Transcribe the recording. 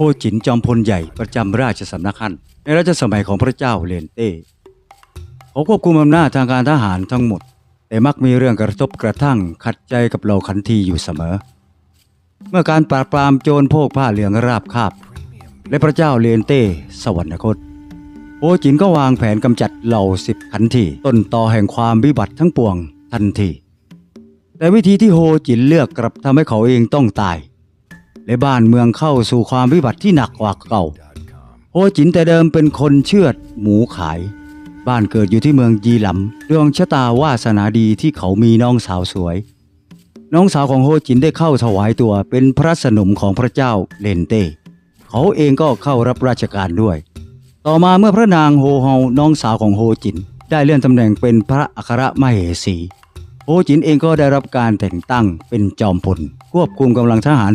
ฮจินจอมพลใหญ่ประจำราชสำนักฮั่นในรัชสมัยของพระเจ้าเลนเต้เขาควบคุมอำนาจทางการทหารทั้งหมด แต่มักมีเรื่องกระทบกระทั่งขัดใจกับเหล่าขันทีอยู่เสมอ เมื่อการปราบปรามโจรโพกผ้าเหลืองราบคาบ และพระเจ้าเลนเต้สวรรคตโฮจินก็วางแผนกำจัดเหล่าสิบขันทีต้นต่อแห่งความวิบัติทั้งปวงทันที แต่วิธีที่โฮจินเลือกกลับทำให้เขาเองต้องตาย และบ้านเมืองเข้าสู่ความวิบัติที่หนักกว่าเก่า โฮจินแต่เดิมเป็นคนเชือดหมูขาย บ้านเกิดอยู่ที่เมืองยีหลำดวงชะตาวาสนาดีที่เขามีน้องสาวสวย น้องสาวของโฮจินได้เข้าถวายตัวเป็นพระสนมของพระเจ้าเลนเต้ เขาเองก็เข้ารับราชการด้วย ต่อมาเมื่อพระนางโฮเฮาน้องสาวของโฮจิน ได้เลื่อนตำแหน่งเป็นพระอัครมเหสีโฮจินเองก็ได้รับการแต่งตั้งเป็นจอมพลควบคุมกำลังทหาร